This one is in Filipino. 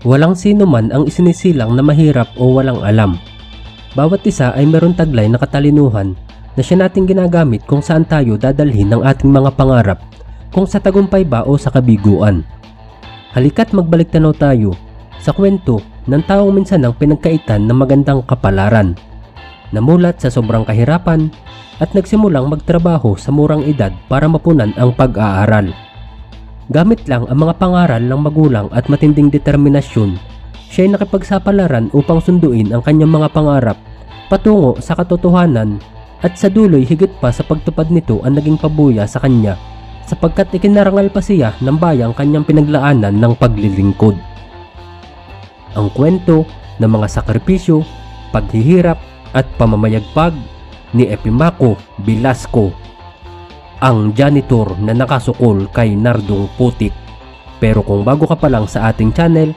Walang sino man ang isinisilang na mahirap o walang alam. Bawat isa ay meron taglay na katalinuhan na siya nating ginagamit kung saan tayo dadalhin ng ating mga pangarap, kung sa tagumpay ba o sa kabiguan. Halika't magbalik tanaw tayo sa kwento ng taong minsan ang pinagkaitan ng magandang kapalaran. Namulat sa sobrang kahirapan at nagsimulang magtrabaho sa murang edad para mapunan ang pag-aaral. Gamit lang ang mga pangaral ng magulang at matinding determinasyon, siya ay nakipagsapalaran upang sunduin ang kanyang mga pangarap patungo sa katotohanan at sa duloy higit pa sa pagtupad nito ang naging pabuya sa kanya sapagkat ikinarangal pa siya ng bayang kanyang pinaglaanan ng paglilingkod. Ang kwento ng mga sakripisyo, paghihirap at pamamayagpag ni Epimaco Velasco ang janitor na nakasukol kay Nardong Putik. Pero kung bago ka pa lang sa ating channel,